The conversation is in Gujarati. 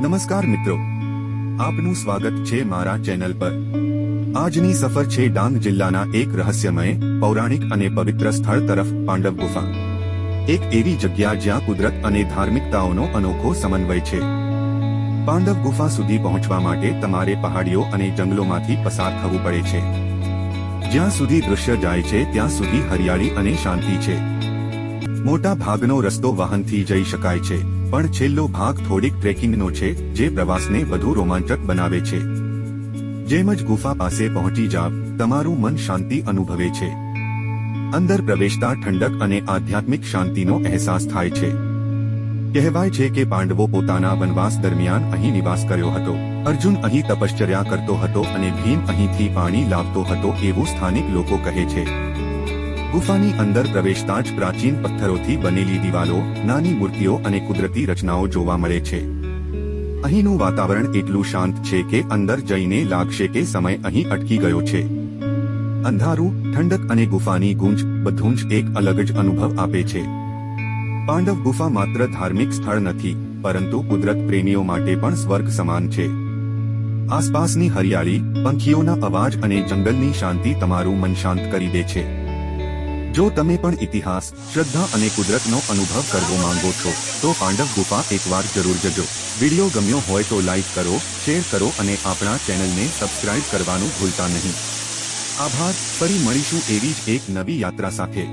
નમસ્કાર મિત્રો. આપનું સ્વાગત છે મારા ચેનલ પર. આજની સફર છે ડાંગ જિલ્લાના એક રહસ્યમય, પૌરાણિક અને પવિત્ર સ્થળ તરફ પાંડવ ગુફા. એક એવી જગ્યા જ્યાં કુદરત અને ધાર્મિકતાઓનો અનોખો સમન્વય છે. પાંડવ ગુફા સુધી પહોંચવા માટે તમારે પહાડીઓ અને જંગલોમાંથી પસાર થવું પડે છે. જ્યાં સુધી દૃશ્ય જાય છે, ત્યાં સુધી હરિયાળી અને શાંતિ છે. મોટા ભાગનો રસ્તો વાહનથી જઈ શકાય છે, પણ છેલ્લો ભાગ થોડીક ટ્રેકિંગનો છે, જે પ્રવાસને વધુ રોમાંચક બનાવે છે. જેમ જ ગુફા પાસે પહોંચી જાવ, તમારું મન શાંતિ અનુભવે છે. અંદર પ્રવેશતા ઠંડક અને આધ્યાત્મિક શાંતિનો અહેસાસ થાય છે. કહેવાય છે કે પાંડવો પોતાના વનવાસ દરમિયાન અહીં નિવાસ કર્યો હતો. અર્જુન અહીં તપશ્ચર્યા કરતો હતો અને ભીમ અહીંથી પાણી લાવતો હતો એવું સ્થાનિક લોકો કહે છે. ગુફાની અંદર પ્રવેશતા જ પ્રાચીન પથ્થરોથી બનેલી દિવાલો, નાની મૂર્તિઓ અને કુદરતી રચનાઓ જોવા મળે છે. અહીંનું વાતાવરણ એટલું શાંત છે કે અંદર જઈને લાગશે કે સમય અહીં અટકી ગયો છે. અંધારું, ઠંડક અને ગુફાની ગુંજ બધું જ એક અલગ જ અનુભવ આપે છે. પાંડવ ગુફા માત્ર ધાર્મિક સ્થળ નથી, પરંતુ કુદરત પ્રેમીઓ માટે પણ સ્વર્ગ સમાન છે. આસપાસની હરિયાળી, પંખીઓના અવાજ અને જંગલની શાંતિ તમારું મન શાંત કરી દે છે. જો તમે પણ ઇતિહાસ, શ્રદ્ધા અને કુદરતનો અનુભવ કરવો માંગો છો, તો પાંડવ ગુફા એકવાર જરૂર જજો. વીડિયો ગમ્યો હોય તો લાઈક કરો, શેર કરો અને આપણા ચેનલને સબસ્ક્રાઇબ કરવાનું ભૂલતા નહીં. આભાર. ફરી મળીશું એવી જ એક નવી યાત્રા સાથે.